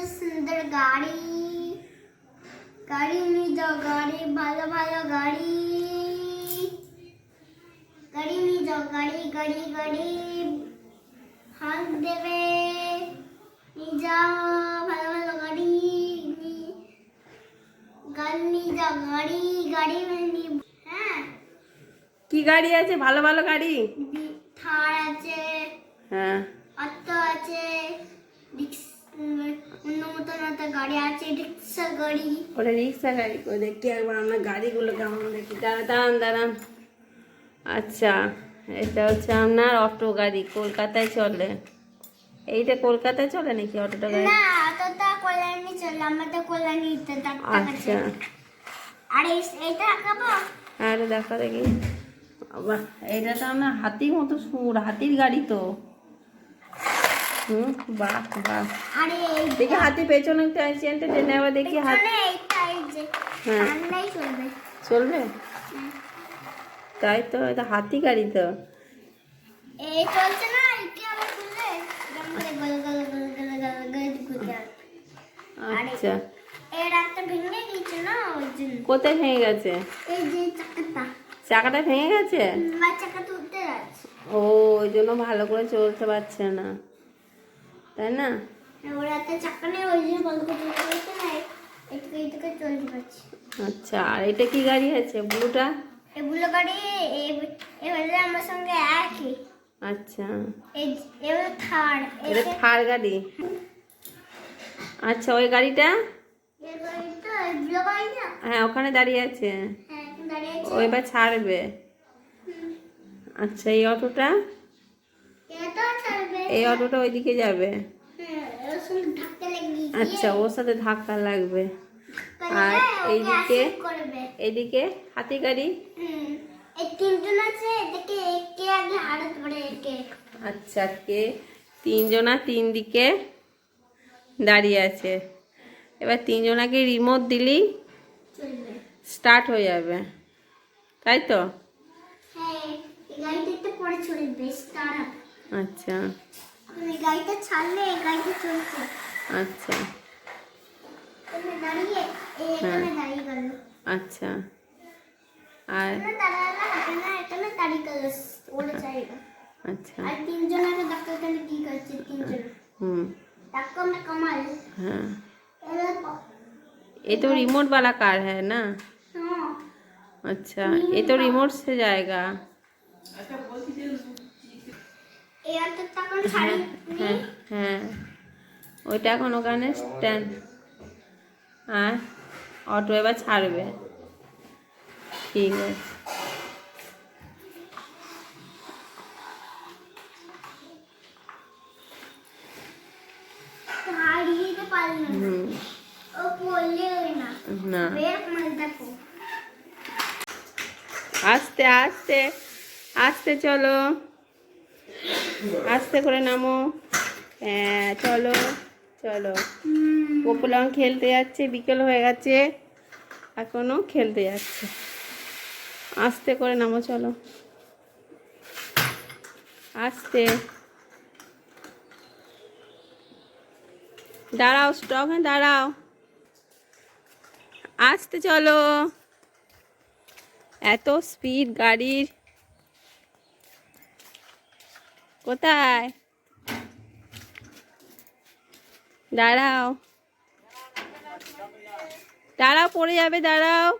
সুন্দর সুন্দর গাড়ি। গাড়ি নিয়ে যাও গাড়ি ভালো ভালো গাড়ি। গাড়ি নিয়ে যাও গাড়ি গাড়ি গাড়ি। হাত দেবে। নিয়ে যাও ভালো ভালো গাড়ি গাড়ি নিয়ে যাও গাড়ি গাড়ি হ্যাঁ। কি গাড়ি আছে? ভালো ভালো গাড়ি? থার আছে। হ্যাঁ। অটো আছে। গাড়ি আছে রিক্সা গাড়ি। ওটা রিক্সা গাড়ি করে দেখি একবার আমরা গাড়িগুলো কেমন দেখি। দাঁড়ান আচ্ছা এটা হচ্ছে আপনার অটো গাড়ি কলকাতায় চলে। এইটা কলকাতায় চলে নাকি অটোটা গাড়ি? না কল্যাণী চলে আমাদের কল্যাণীতে ডাক্তার আচ্ছা। আর এইটা আঁকাবো দেখা দেখি। বাহ এটা তো হাতির মতো সুর হাতির গাড়ি তো। হুম বাহ বাহ। দেখি হাতি পেছনে একটা চেনটা টেনে আবার দেখি হাত হ্যাঁ। চলবে। তাই তো এটা হাতি গাড়ি তো। আচ্ছা। কোথায় ভেঙে গেছে? চাকাটা। ভেঙে গেছে? ও ওই জন্য ভালো করে চলতে পারছে না। তাই না? পারছি। আচ্ছা আর এটা কি গাড়ি আছে ব্লুটা? এগুলো গাড়ি এবারে আমার সঙ্গে আচ্ছা। এটা থার গাড়ি। আচ্ছা ওই গাড়িটা? হ্যাঁ ওখানে দাঁড়িয়ে আছে। হ্যাঁ এখন দাঁড়িয়ে আছে। ও এবার ছাড়বে। আচ্ছা এই অটোটা? এই অটোটা ওইদিকে যাবে। সঙ্গে ধাক্কা লেগে আচ্ছা ওর সাথে ধাক্কা লাগবে। আর এইদিকে? এইদিকে এদিকে হাতি গাড়ি। আচ্ছা কে? তিনজনা তিন দিকে দাঁড়িয়ে আছে। এবার তিনজনাকে রিমোট দিলি স্টার্ট হয়ে যাবে। তাই তো? হ্যাঁ আচ্ছা। গাড়িটা ছাড়লে এই গাড়িটা চলছে আচ্ছা এখানে দাঁড়িয়ে এই এখানে দাঁড়িয়ে গেল আচ্ছা আর এখানে দাঁড়ালো এখানে এখানে দাঁড়িয়ে গেল ওরে চাইবে আচ্ছা আর তিনজন আগে ডাক্তার এখানে কি করছে তিনজন হুম ডাক্তার না কামাল হ্যাঁ এবার ক- ये तो रिमोट वाला कार है ना হ্যাঁ अच्छा ये तो रिमोट से जाएगा এই অটো তখন ছাড়ি হ্যাঁ হ্যাঁ ওইটা এখন ওখানে স্ট্যান্ড আর অটো এবার ছাড়বে। ঠিক আছে। না। হুম। ও পড়লে ওই না। না। বের মাল দেখো। আস্তে আস্তে আস্তে চলো। আস্তে করে নামো। হ্যাঁ চলো চলো। গোপুলং খেলতে যাচ্ছে, বিকেল হয়ে গেছে, এখনও খেলতে যাচ্ছে। আস্তে করে নামো, চলো। আস্তে। দাঁড়াও স্টক হ্যাঁ দাঁড়াও। আস্তে চলো। এত স্পিড গাড়ির। কোথায়? দাঁড়াও। দাঁড়াও পড়ে যাবে দাঁড়াও।